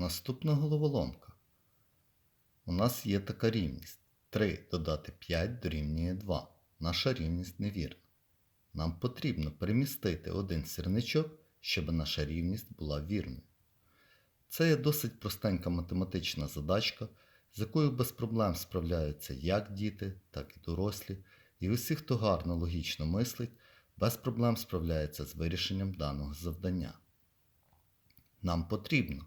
Наступна головоломка. У нас є така рівність. 3 додати 5 дорівнює 2. Наша рівність невірна. Нам потрібно перемістити один сірничок, щоб наша рівність була вірною. Це є досить простенька математична задачка, з якою без проблем справляються як діти, так і дорослі, і усі, хто гарно логічно мислить, без проблем справляється з вирішенням даного завдання. Нам потрібно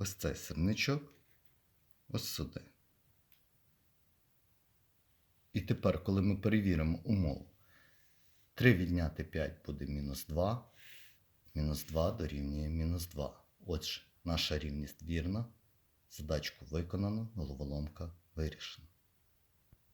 ось цей сірничок ось сюди. І тепер, коли ми перевіримо умову, 3 відняти 5 буде мінус 2, мінус 2 дорівнює мінус 2. Отже, наша рівність вірна, задачку виконано, головоломка вирішена.